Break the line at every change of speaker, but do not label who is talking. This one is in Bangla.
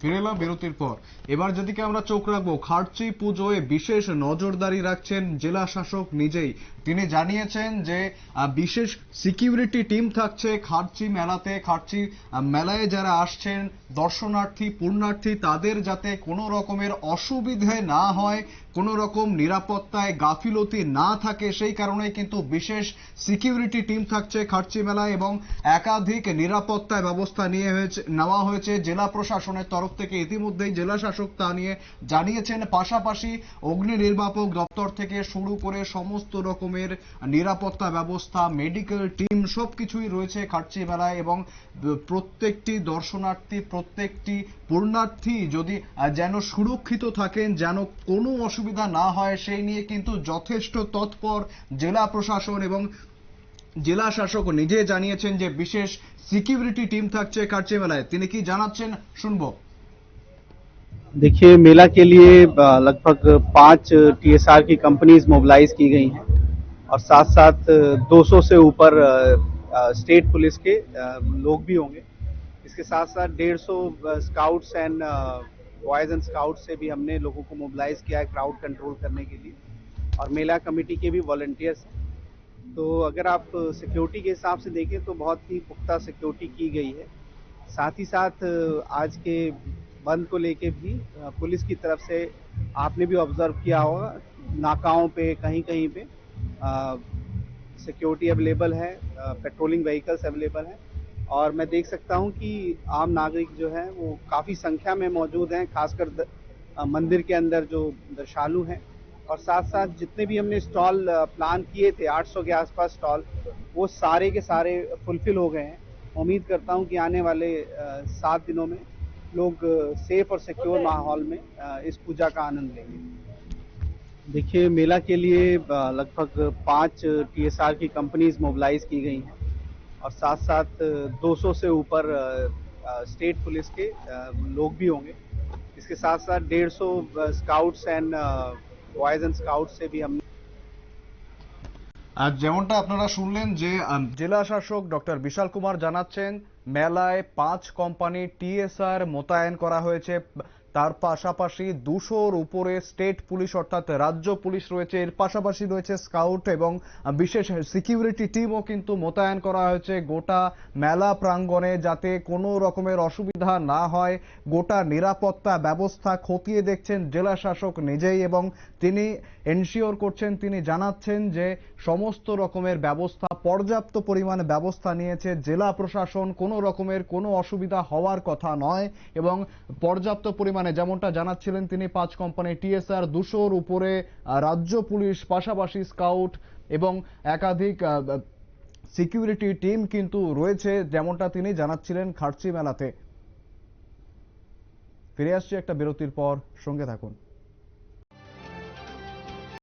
ফিরে এলাম বিরতির পর। এবার যেদিকে আমরা চোখ রাখব, খার্চি পুজোয় বিশেষ নজরদারি রাখছেন জেলা শাসক নিজেই। তিনি জানিয়েছেন যে বিশেষ সিকিউরিটি টিম থাকছে খার্চি মেলাতে। খার্চি মেলায় যারা আসছেন, দর্শনার্থী পূর্ণার্থী তাদের যাতে কোনো রকমের অসুবিধে না হয়, কোনো রকম নিরাপত্তায় গাফিলতি না থাকে, সেই কারণে কিন্তু বিশেষ সিকিউরিটি টিম থাকছে খার্চি মেলায় এবং একাধিক নিরাপত্তা ব্যবস্থা নিয়ে হয়েছে, নেওয়া হয়েছে জেলা প্রশাসনের তরফ থেকে ইতিমধ্যেই জেলা শাসক তা নিয়ে জানিয়েছেন। পাশাপাশি অগ্নি নির্বাপক দপ্তর থেকে শুরু করে সমস্ত রকমের নিরাপত্তা ব্যবস্থা মেডিকেল টিম সবকিছুই রয়েছে খার্চি মেলায় এবং প্রত্যেকটি দর্শনার্থী, প্রত্যেকটি পূর্ণার্থী যদি যেন সুরক্ষিত থাকেন, যেন কোনো অসুবিধা না হয়, সেই নিয়ে কিন্তু যথেষ্ট তৎপর জেলা প্রশাসন এবং জেলা শাসক নিজে জানিয়েছেন যে বিশেষ সিকিউরিটি টিম থাকছে কার্চি মেলায় তিনি কি জানাচ্ছেন? শুনব।
देखिए, मेला के लिए लगभग पाँच टीएसआर की कंपनीज़ मोबिलाइज की गई हैं और साथ साथ 200 से ऊपर स्टेट पुलिस के लोग भी होंगे। इसके साथ साथ 150 scouts and boys and scouts से भी हमने लोगों को मोबिलाइज किया है क्राउड कंट्रोल करने के लिए और मेला कमेटी के भी वॉलंटियर्स हैं। तो अगर आप सिक्योरिटी के हिसाब से देखें तो बहुत ही पुख्ता सिक्योरिटी की गई है। साथ ही साथ आज के बंद को लेके भी पुलिस की तरफ़ से आपने भी ऑब्ज़र्व किया होगा, नाकाओं पे कहीं कहीं पे सिक्योरिटी अवेलेबल है पेट्रोलिंग व्हीकल्स अवेलेबल हैं, और मैं देख सकता हूँ कि आम नागरिक जो है, वो काफ़ी संख्या में मौजूद हैं, खासकर मंदिर के अंदर जो दर्शालु हैं, और साथ साथ जितने भी हमने स्टॉल प्लान किए थे 800 के आसपास स्टॉल वो सारे के सारे फुलफिल हो गए हैं। उम्मीद करता हूँ कि आने वाले सात दिनों में लोग सेफ़ और सिक्योर माहौल में इस पूजा का आनंद लेंगे। देखिए, मेला के लिए लगभग पाँच टीएसआर की कंपनीज़ मोबिलाइज की गई हैं और साथ साथ 200 से ऊपर स्टेट पुलिस के लोग भी होंगे। इसके साथ साथ 150 scouts and boys and scouts से भी हमने
আর যেমনটা আপনারা শুনলেন যে জেলা শাসক ডক্টর বিশাল কুমার জানাচ্ছেন, মেলায় পাঁচ কোম্পানি টিএসআর মোতায়েন করা হয়েছে। তার পাশাপাশি দুশোর উপরে স্টেট পুলিশ অর্থাৎ রাজ্য পুলিশ রয়েছে। এর পাশাপাশি রয়েছে স্কাউট এবং বিশেষ সিকিউরিটি টিমও কিন্তু মোতায়েন করা হয়েছে গোটা মেলা প্রাঙ্গণে যাতে কোনো রকমের অসুবিধা না হয়। গোটা নিরাপত্তা ব্যবস্থা খতিয়ে দেখছেন জেলা শাসক নিজেই এবং তিনি এনশিওর করছেন, তিনি জানাচ্ছেন যে সমস্ত রকমের ব্যবস্থা, পর্যাপ্ত পরিমাণ ব্যবস্থা নিয়েছে। জেলা প্রশাসন কোনো রকমের কোনো অসুবিধা হওয়ার কথা নয় এবং পর্যাপ্ত পরিমাণে যেমনটা জানাচ্ছিলেন তিনি, পাঁচ কোম্পানি টিএসআর দুশোর উপরে রাজ্য পুলিশ, পাশাপাশি স্কাউট এবং একাধিক সিকিউরিটি টিম কিন্তু রয়েছে, যেমনটা তিনি জানাচ্ছিলেন খার্চি মেলাতে। ফিরে আসছি একটা বিরতির পর, সঙ্গে থাকুন।